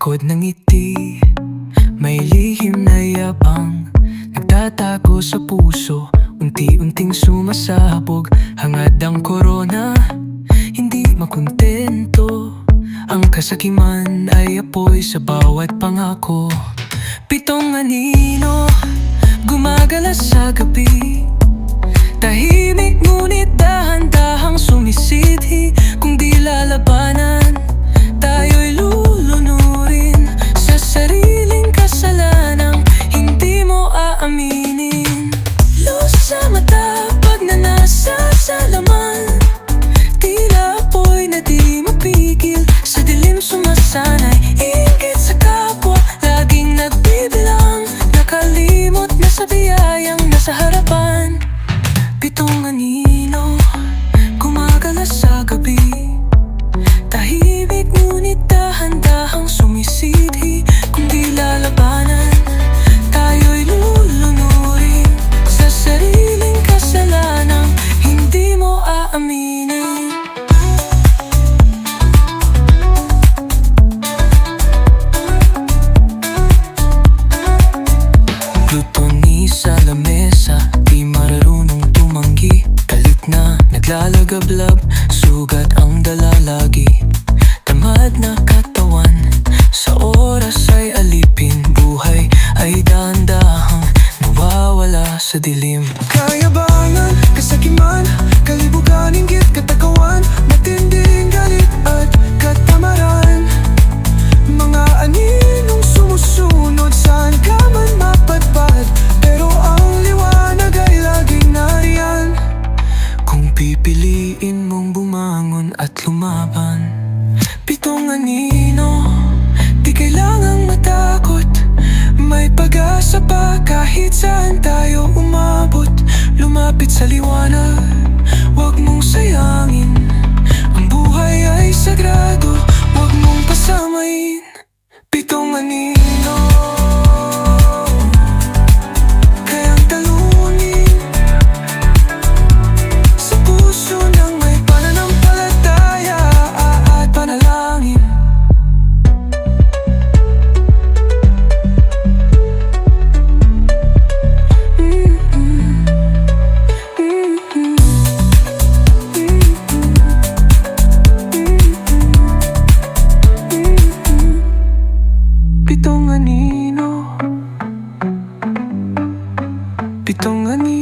likod ng ngiti May lihim na yabang. Nagtatago sa puso Unti-unting sumasabog. Hangad ang korona Hindi makontento. Ang kasakiman ay apoy sa bawat pangako. Pitong anino Gumagala sa gabi. Tahimik naglalagablab Sugat ang dala lagi. Tamad na katawan Sa oras ay alipin. Buhay ay dahan-dahang Nawawala sa dilim. Kayabangan, kasakiman, kalibugan, inggit, katakawan Matinding Pitong anino Di kailangang matakot. May pag-asa pa kahit saan tayo umabot. Lumapit sa liwanag Pitong anino. Pitong anin